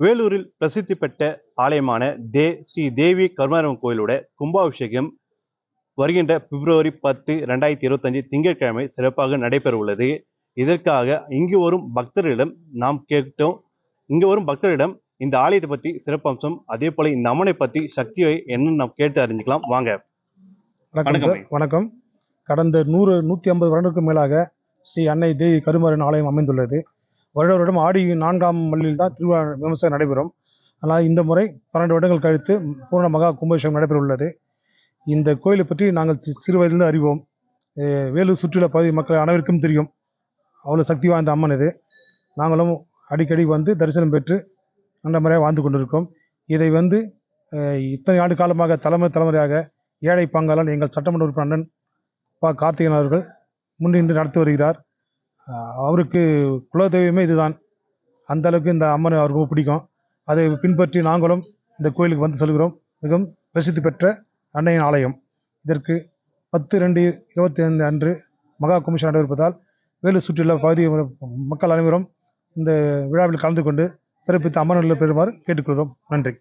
வேலூரில் பிரசித்தி பெற்ற ஆலயமான தே ஸ்ரீ தேவி கருமாரம் கோயிலோட கும்பாபிஷேகம் வருகின்ற பிப்ரவரி பத்து ரெண்டாயிரத்தி இருபத்தஞ்சு திங்கட்கிழமை சிறப்பாக நடைபெற உள்ளது இதற்காக இங்கு வரும் பக்தர்களிடம் நாம் கேட்டோம். இங்கு வரும் பக்தர்களிடம் இந்த ஆலயத்தை பற்றி சிறப்பம்சம் அதே போல இந்த அம்மனை பற்றி சக்தியை என்னன்னு நாம் கேட்டு அறிஞ்சுக்கலாம். வாங்க. வணக்கம் வணக்கம் சார். வணக்கம். கடந்த நூறு நூற்றி ஐம்பது வருடங்களுக்கும் மேலாக ஸ்ரீ அன்னை தேவி கருமாரின் ஆலயம் அமைந்துள்ளது. வருட வருடம் ஆடி நான்காம் மல்லில் தான் திருவிழா விமர்சனம் நடைபெறும். ஆனால் இந்த முறை பன்னெண்டு வருடங்கள் கழித்து பூர்ண மகா கும்பாபிஷேகம் நடைபெறவுள்ளது. இந்த கோயிலை பற்றி நாங்கள் சிறு வயதிலிருந்து அறிவோம். வேலூர் சுற்றுலா பகுதி மக்கள் அனைவருக்கும் தெரியும். அவ்வளோ சக்தி வாய்ந்த அம்மன் இது. நாங்களும் அடிக்கடி வந்து தரிசனம் பெற்று நல்ல முறையாக வாழ்ந்து கொண்டிருக்கோம். இதை வந்து இத்தனை ஆண்டு காலமாக தலைமுறை தலைமுறையாக ஏழை பங்காளன் எங்கள் சட்டமன்ற உறுப்பினர் அண்ணன் பா. கார்த்திகன் அவர்கள் முன்னின்று நடத்தி வருகிறார். அவருக்கு குலதெய்வமே இதுதான். அந்த அளவுக்கு இந்த அம்மனை அவருக்கு பிடிக்கும். அதை பின்பற்றி நாங்களும் இந்த கோயிலுக்கு வந்து செல்கிறோம். மிகவும் பிரசித்தி பெற்ற அன்னையின் ஆலயம். இதற்கு பத்து ரெண்டு இருபத்தி ஐந்து அன்று மகா குமிஷன் நடைபெறுவதால் வேலூர் சுற்றியுள்ள பகுதி மக்கள் அனைவரும் இந்த விழாவில் கலந்து கொண்டு சிறப்பித்து அம்மனில் பெறுமாறு கேட்டுக்கொள்கிறோம். நன்றி.